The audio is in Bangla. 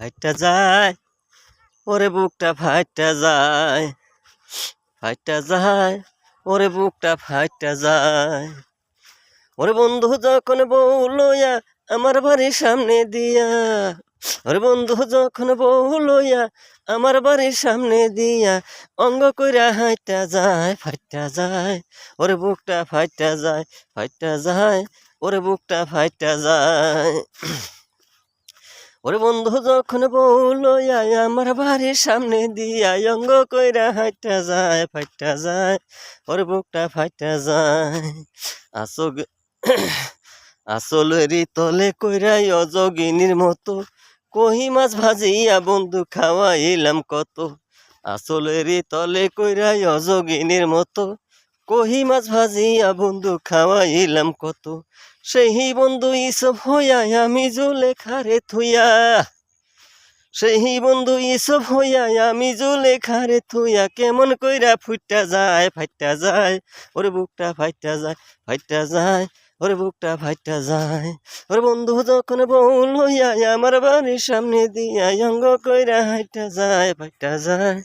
ফাইটা যায়, ওরে বুকটা ফাইটা যায় ফাইটা যায়, ওরে বুকটা ফাইটা যায়। ওরে বন্ধু যখন বউ লইয়া আমার বাড়ির সামনে দিয়া, ওরে বন্ধু যখন বউ লইয়া আমার বাড়ির সামনে দিয়া, অঙ্গ কইরা হাইটা যায় ফাইটা যায়, ওরে বুকটা ফাইটা যায় ফাইটা যায়, ওরে বুকটা ফাইটা যায়। ওরে বন্ধু, যখন বউ লইয়া আমার বাড়ির সামনে দিয়া, অঙ্গ কইরা হাইটা যায়, ফাইটা যায়, ওরে বুকটা ফাইটা যায়। আসগ, আসলেরই তলে কইরাই অজগিনীর মতো, কহি মাছ ভাজিয়া বন্ধু খাওয়াইলাম কত। আসলেরই তলে কইরাই অজগিনীর মতো কহি মাছ ভাজিয়া বন্ধু খাওয়াইলাম কত। সেই বন্ধু ইসব হইয়া আমি জুলে খারে থুইয়া। সেই বন্ধু ইসব হইয়া আমি জুলে খারে থুইয়া। কেমন কইরা ফুইটা যায় ফাইটা যায়। ওরে বুকটা ফাইটা যায় ফাইটা যায়। ওরে বুকটা ফাইটা যায়। ওরে বন্ধু যখন বউ লইয়া আমার বাড়ির সামনে দিয়া অঙ্গ কইরা হাইটা যায় ফাইটা যায়।